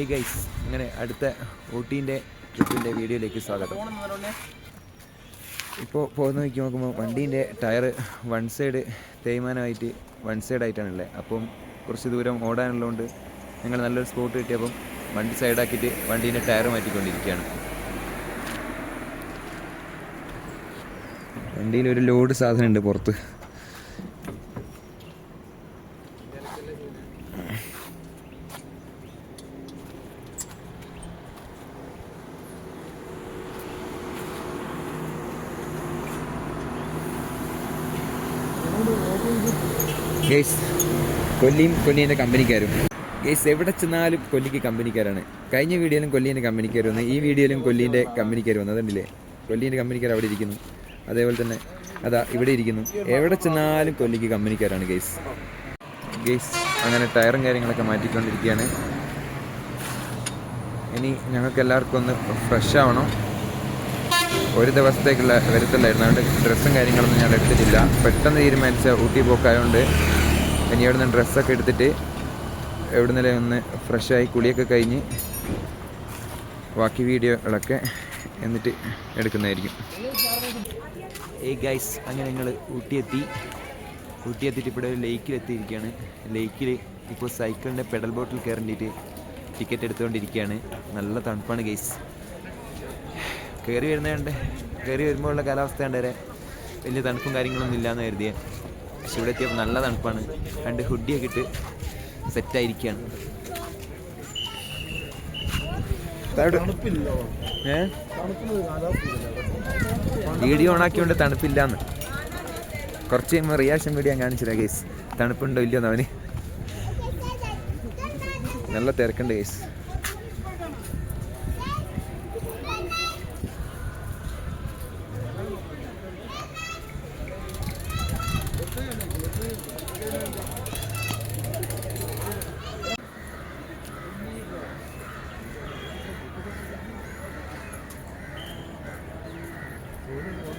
ഏയ് ഗൈസ് അങ്ങനെ അടുത്ത ഊട്ടീന്റെ ട്രിപ്പിന്റെ വീഡിയോയിലേക്ക് സ്വാഗതം. ഇപ്പോൾ പോകുന്ന നോക്കി നോക്കുമ്പോൾ വണ്ടീന്റെ ടയർ വൺ സൈഡ് തേയ്മാനമായിട്ട് വൺ സൈഡ് ആയിട്ടാണുള്ളത് അപ്പം കുറച്ച് ദൂരം ഓടാനുള്ളതുകൊണ്ട് ഞങ്ങൾ നല്ലൊരു സ്പോട്ട് കിട്ടിയപ്പം വണ്ടി സൈഡാക്കിയിട്ട് വണ്ടീന്റെ ടയർ മാറ്റിക്കൊണ്ടിരിക്കുകയാണ്. വണ്ടിയിൽ ഒരു ലോഡ് സാധനമുണ്ട് പുറത്ത് ഗേസ് കൊല്ലിയും കൊല്ലീന്റെ കമ്പനിക്കാരും. ഗേസ് എവിടെ ചെന്നാലും കൊല്ലിക്ക് കമ്പനിക്കാരാണ്. കഴിഞ്ഞ വീഡിയോയിലും കൊല്ലീന്റെ കമ്പനിക്കാർ വന്നു ഈ വീഡിയോയിലും കൊല്ലിന്റെ കമ്പനിക്കാർ വന്നു. അതുണ്ടല്ലേ? കൊല്ലിന്റെ കമ്പനിക്കാർ അവിടെ ഇരിക്കുന്നു. അതേപോലെ തന്നെ അതാ ഇവിടെ ഇരിക്കുന്നു. എവിടെ ചെന്നാലും കൊല്ലിക്ക് കമ്പനിക്കാരാണ് ഗേസ് ഗേസ് അങ്ങനെ ടയറും കാര്യങ്ങളൊക്കെ മാറ്റിക്കൊണ്ടിരിക്കുകയാണ്. ഇനി ഞങ്ങൾക്ക് എല്ലാവർക്കും ഒന്ന് ഫ്രഷ് ആവണം. ഒരു ദിവസത്തേക്കുള്ള വരുത്തല്ലായിരുന്നു. അതുകൊണ്ട് ഡ്രസ്സും കാര്യങ്ങളൊന്നും ഞാൻ എടുത്തിട്ടില്ല. പെട്ടെന്ന് തീരുമാനിച്ച ഊട്ടി പോക്കായതുകൊണ്ട് ഇനി അവിടെ നിന്ന് ഡ്രസ്സൊക്കെ എടുത്തിട്ട് എവിടെ നിന്നല്ലേ ഒന്ന് ഫ്രഷായി കുളിയൊക്കെ കഴിഞ്ഞ് ബാക്കി വീഡിയോകളൊക്കെ എന്നിട്ട് എടുക്കുന്നതായിരിക്കും. ഏയ് ഗൈസ് അങ്ങനെ ഞങ്ങൾ ഊട്ടിയെത്തി. ഊട്ടിയെത്തിയിട്ട് ഇവിടെ ഒരു ലേക്കിലെത്തിയിരിക്കുകയാണ് ലേക്കിൽ ഇപ്പോൾ സൈക്കിളിന്റെ പെഡൽ ബോട്ടിൽ കയറേണ്ടിയിട്ട് ടിക്കറ്റ് എടുത്തുകൊണ്ടിരിക്കുകയാണ് നല്ല തണുപ്പാണ് ഗൈസ് കയറി വരുന്നതുകൊണ്ട് കയറി വരുമ്പോഴുള്ള കാലാവസ്ഥ കണ്ട് വരെ. വലിയ തണുപ്പും കാര്യങ്ങളൊന്നും ഇല്ലയെന്ന് കരുതിയേ. പക്ഷെ ഇവിടെ എത്തിയപ്പോൾ നല്ല തണുപ്പാണ്. രണ്ട് ഹുഡിയൊക്കെ ഇട്ട് സെറ്റായിരിക്കുകയാണ് വീഡിയോ ഓണാക്കിയോണ്ട് തണുപ്പില്ലാന്ന്. കുറച്ച് കഴിയുമ്പോൾ റിയാക്ഷൻ വീഡിയോ ഞാൻ കാണിച്ചില്ല കേസ് തണുപ്പുണ്ടോ ഇല്ലയോ അവന്? നല്ല തിരക്കുണ്ട് കേസ് Mm-hmm.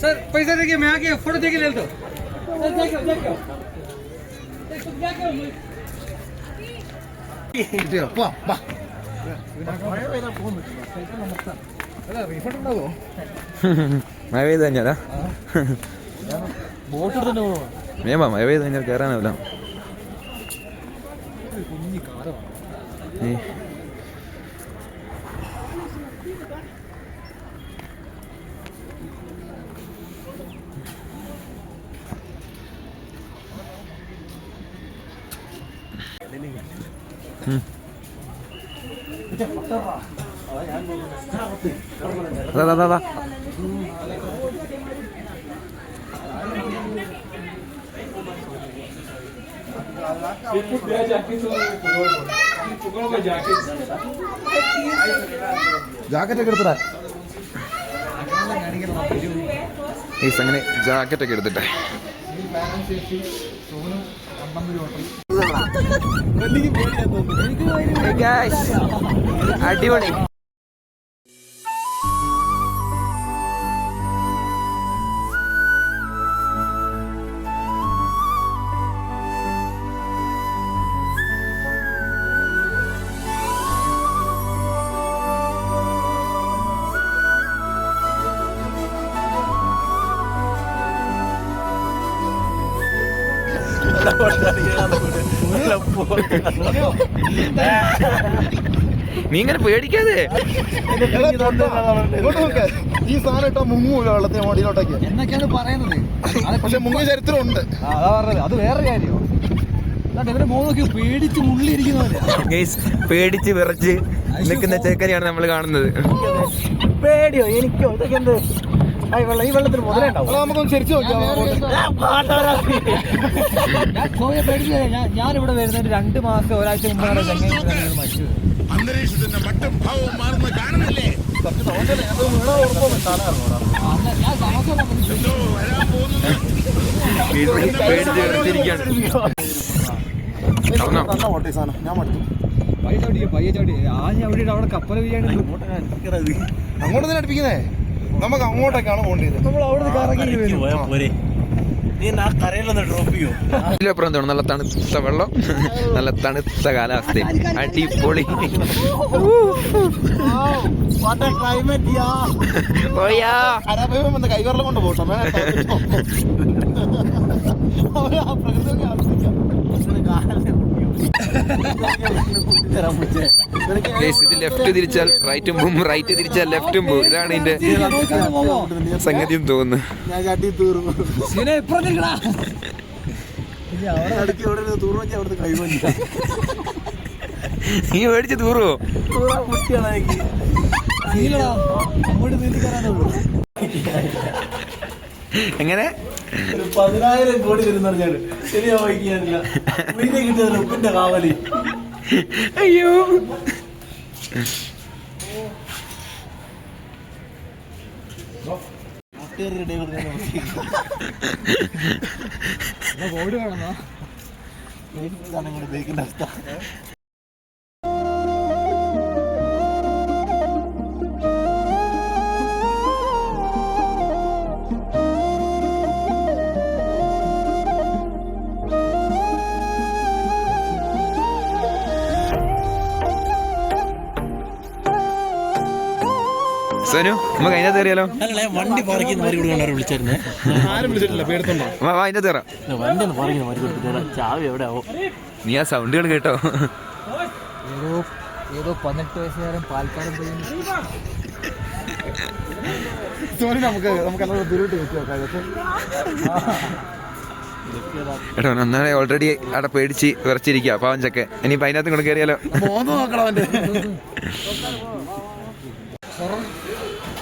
सर पैसा देखिए मैं आके फोटो देके ले लो देखो देखो മഴ പെയ്ത് കഴിഞ്ഞാലാ ബോട്ട് എടുത്തിട്ട് പോവാ മേമാ മഴ പെയ്ത് കഴിഞ്ഞാൽ കയറാനാവില്ല കുഞ്ഞി കാറാണ് അതാ അതാ, അതാ ജാക്കറ്റ് ഒക്കെ എടുത്തടാ ഏയ്സ് അങ്ങനെ ജാക്കറ്റ് ഒക്കെ എടുത്തിട്ടെ. അടിപൊളി. നീ ഇങ്ങനെ പേടിക്കാതെ? ഈ സാധനം ഇട്ട മുങ്ങൂല വെള്ളത്തിന് മോടിയിലോട്ടേക്ക് എന്നൊക്കെയാണ് പറയുന്നത്. പക്ഷെ മുങ്ങിയ ചരിത്രമുണ്ട്. അതാ പറഞ്ഞത്. അത് വേറെ കാര്യമോ. എന്നിട്ട് ഇവർ മൂന്നൊക്കെ പേടിച്ച് മുള്ളിയിരിക്കുന്നവരെ. ഗൈസ് പേടിച്ച് വിറച്ച് നിൽക്കുന്ന ചേക്കനെയാണ് നമ്മൾ കാണുന്നത്. പേടിയോ? എനിക്കോ? ഇതൊക്കെ എന്ത്? ഈ മുതലേ ഉണ്ടാവും. നമുക്കൊന്ന് നോക്കിയാൽ ഞാൻ ഞാൻ ഞാനിവിടെ വരുന്നതിന് രണ്ട് മാസം ഒരാഴ്ച മുമ്പാണ് ചെങ്ങൈ മരിച്ചത് അന്തരീക്ഷത്തിന്റെ മട്ടും ഭാവവും മാറുന്ന കാണുന്നില്ലേ അന്ന് ഞാൻ ഞാൻ മടുത്തു. പയ്യ ചാടി പയ്യ ചവിട്ടി ആ ചവിട്ടിയിട്ട് അവിടെ കപ്പൽ വീഴാണ് അങ്ങോട്ട് തന്നെ അടുപ്പിക്കുന്നേ? നമുക്ക് അങ്ങോട്ടേക്കാണ് പോകേണ്ടത് നമ്മൾ അവിടെ ഇതിലപ്പുറം നല്ല തണുത്ത വെള്ളം നല്ല തണുത്ത കാലാവസ്ഥ അടിപൊളി. കൈവെള്ളം കൊണ്ട് പോകട്ടെ ഗൈസ് ഇത് ലെഫ്റ്റ് തിരിച്ചാൽ റൈറ്റും പോവും റൈറ്റ് തിരിച്ചാൽ ലെഫ്റ്റും പോവും ഇതാണ് ഇതിന്റെ സംഗതിയും തോന്നുന്നു. നീ മേടിച്ച് തൂറുവോ എങ്ങനെ? പതിനായിരം കോടി വരുന്ന പറഞ്ഞാൽ ശരിയാ വഹിക്കാനില്ല പിന്നെ കിട്ടിയത് ഉപ്പിന്റെ കാവലി. അയ്യോ. ഓടി വേണമെന്നാ ബേക്കിന്റെ അവസ്ഥ. സനു നമുക്ക് അതിനകത്ത് കയറിയാലോ? വണ്ടി പാർക്കുന്ന മാറി കൊടുക്കാൻ വിളിച്ചായിരുന്നേ. ആരും വിളിച്ചിട്ടില്ല പേടുത്തുണ്ടോ അതിനകത്ത് കയറാം. വണ്ടി ഒന്ന് പാർക്കുന്ന മാറി കൊടുത്തിട്ട് ചാവി എവിടെ ആവോ? നീ ആ സൗണ്ടുകൾ കേട്ടോ. ഏതോ ഏതോ പതിനെട്ട് വയസ്സുകാരൻ പാൽക്കാരൻ പോയി സോറി നമുക്ക് നമുക്ക് എല്ലാം ദൂരോട്ട് വെച്ച് നോക്കാം എടോ ഓൾറെഡി അവിടെ പേടിച്ച് വിറച്ചിരിക്കുക പാവം ചക്കെ ഇനിയിപ്പോ അതിനകത്ത് കൊണ്ട് കയറിയാലോ?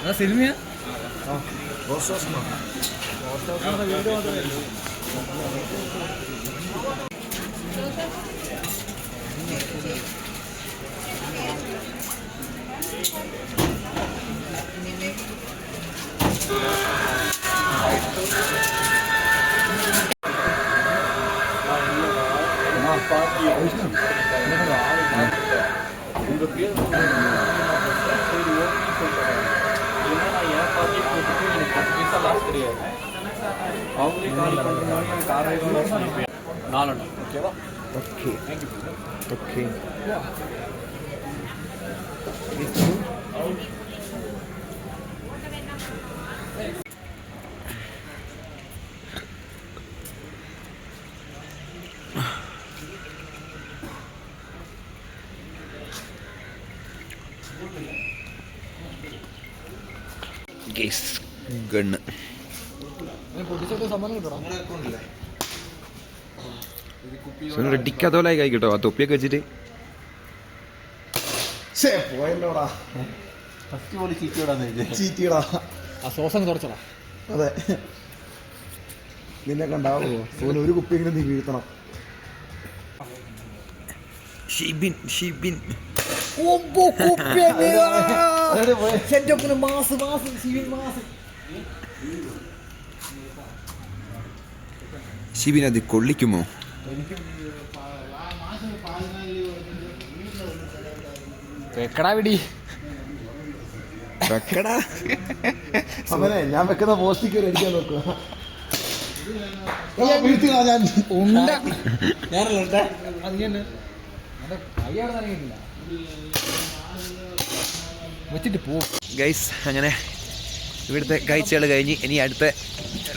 Ya senin ya? Tamam. Bol sos mu? Bol sos mu da gördüm adı verin. Thank you. അവന്റെ സിനിമയാ ഓക്കെ ഓക്കെ ഗേസ് ഗണ്ണ് സമ്മതം കിട്ടണം റെഡിക്കാത്തോലായി കഴിക്കട്ടോ ആ തൊപ്പിയൊക്കെ വെച്ചിട്ട്. പോയല്ലോടാ. ഫസ്റ്റ് പോലെ ചീറ്റിയോടാന്ന് ചീറ്റിയടാ. ആ ശ്വാസം തുടച്ചടാ. അതെ. നിന്നെ കണ്ടാവോ സോന് ഒരു കുപ്പിയെങ്കിലും നീ വീഴ്ത്തണം. Shibin Shibin. Mass mass Shibin mass. Shibin അത് കൊള്ളിക്കുമോ? വെക്കടാ വിടി. വെക്കടാ. അവനെ ഞാൻ വെക്കുന്ന പോസ്റ്റിക്ക് ഒരു അടിക്കാൻ നോക്കുക വെച്ചിട്ട് പോ. ഗൈസ് അങ്ങനെ ഇവിടുത്തെ കാഴ്ചകൾ കഴിഞ്ഞ് ഇനി അടുത്ത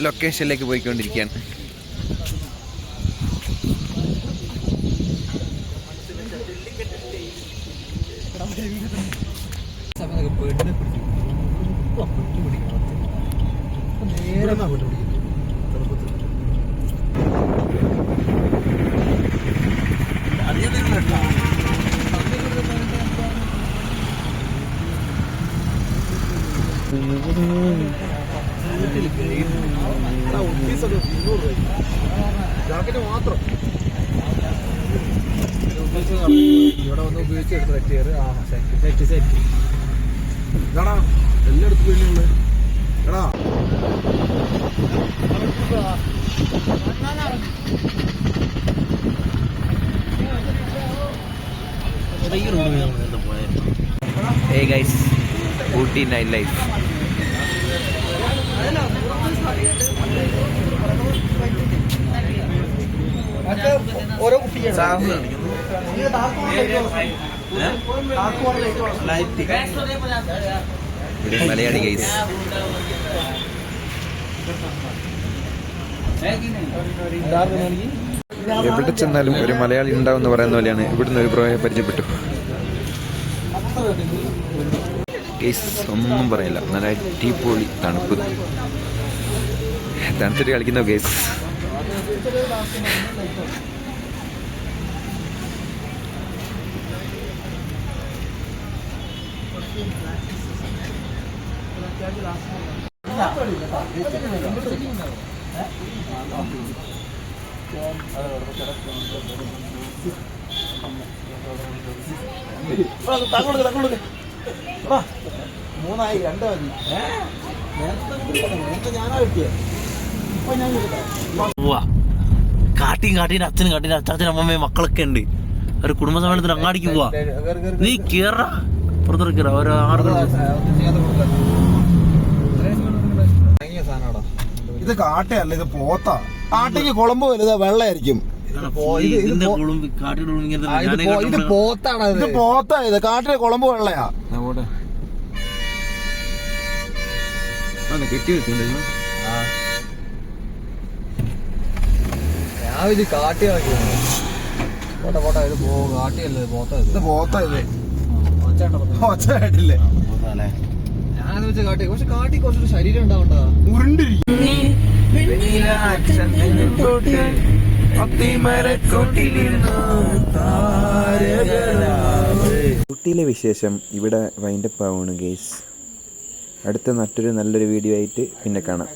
ലൊക്കേഷനിലേക്ക് പോയിക്കൊണ്ടിരിക്കുകയാണ്. എടാ എല്ലായിടത്തും വേണ്ടിയുള്ളു എടാ. ഏ ഗൈസ് ഊട്ടി നൈറ്റ് ലൈഫ് ഓരോ കുട്ടിയാണ് ഇവിടെ മലയാളി ഗൈസ് എവിടെ ചെന്നാലും ഒരു മലയാളി ഉണ്ടാവും എന്ന് പറയുന്ന പോലെയാണ് ഇവിടുന്ന് ഒരു പ്രോയെ പരിചയപ്പെട്ടു. ഒന്നും പറയില്ല. നല്ല അടിപൊളി തണുപ്പ്. തണുത്തിട്ട് കളിക്കുന്ന മൂന്നായി രണ്ട് മതി നേരത്തെ ഞാനാ കാട്ടിയും അച്ഛനും കാട്ടീന്റെ അച്ചാച്ചനും അമ്മമ്മയും മക്കളൊക്കെ ഉണ്ട്. ഒരു കുടുംബസമ്മേളനത്തിന് അങ്ങാടിക്ക് പോവാ. നീ കേറാ. പുറത്തോട്ട് കേറാ ഒരു ആറ് ഇത് കാട്ടയല്ല ഇത് പോത്താ. കാട്ടയ്ക്ക് കുളമ്പ് വലുതാ വെള്ളയായിരിക്കും. ഇത് പോത്താണ് ഇത് പോത്താ ഇത് കാട്ടിലെ കുളമ്പ് വെള്ളയാ. കെട്ടി വെച്ചിട്ടുണ്ടോ ഞാൻ ഇത് കാട്ടിയാക്കിയാണ് പോട്ടെ പോട്ടെ ഇത് പോ കാട്ടിയല്ലേ പോത്ത ഇത്. ഇത് പോത്താ ഇത്. ഒച്ചയുണ്ടോ പുറത്ത്? ഒച്ച കേട്ടില്ലേ പോത്താല്ലേ? ഞാനത് വെച്ച് കാട്ടി പക്ഷെ കാട്ടി കുറച്ചൊരു ശരീരം ഉണ്ടാവണ്ട? ഉരുണ്ടിരിക്കും ഊട്ടിയിലെ വിശേഷം ഇവിടെ വൈൻഡപ്പ് ആവുകയാണ് ഗേസ് അടുത്ത മറ്റൊരു നല്ലൊരു വീഡിയോ ആയിട്ട് പിന്നെ കാണാം.